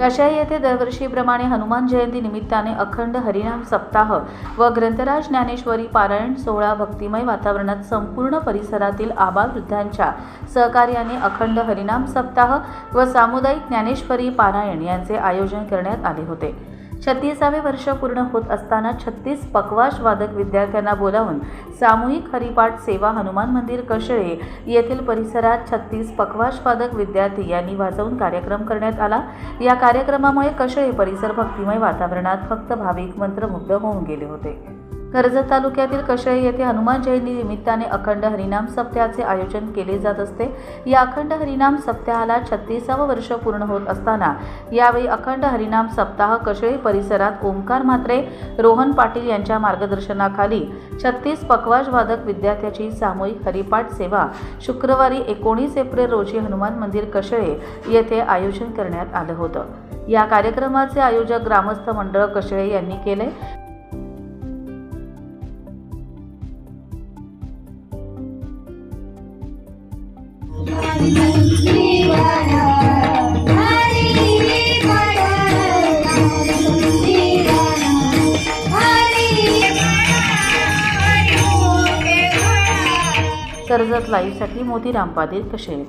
कशाई येथे दरवर्षीप्रमाणे हनुमान जयंती निमित्ताने अखंड हरिनाम सप्ताह व ग्रंथराज ज्ञानेश्वरी पारायण सोहळा भक्तिमय वातावरणात संपूर्ण परिसरातील आबालवृद्धांच्या सहकार्याने अखंड हरिनाम सप्ताह व सामुदायिक ज्ञानेश्वरी पारायण यांचे आयोजन करण्यात आले होते. छत्तीसावे वर्ष पूर्ण होत असताना छत्तीस पकवाश वादक विद्यार्थ्यांना बोलावून सामूहिक हरिपाठ सेवा हनुमान मंदिर कशळे येथील परिसरात छत्तीस पकवाश वादक विद्यार्थी यांनी वाजवून कार्यक्रम करण्यात आला. या कार्यक्रमामुळे कशळे परिसर भक्तिमय वातावरणात फक्त भाविक मंत्रमुग्ध होऊन गेले होते. कर्जत तालुक्यातील कशळे येथे हनुमान जयंती निमित्ताने अखंड हरिनाम सप्त्याचे आयोजन केले जात असते. या अखंड हरिनाम सप्ताहाला छत्तीसावं वर्ष पूर्ण होत असताना यावेळी अखंड हरिनाम सप्ताह कशळे परिसरात ओंकार म्हात्रे रोहन पाटील यांच्या मार्गदर्शनाखाली छत्तीस पकवाज वादक विद्यार्थ्याची सामूहिक हरिपाठ सेवा शुक्रवारी एकोणीस एप्रिल रोजी हनुमान मंदिर कशळे येथे आयोजन करण्यात आलं होतं. या कार्यक्रमाचे आयोजक ग्रामस्थ मंडळ कशळे यांनी केले? कर्जत लाईव्हसाठी मोतीराम पाटील कशळे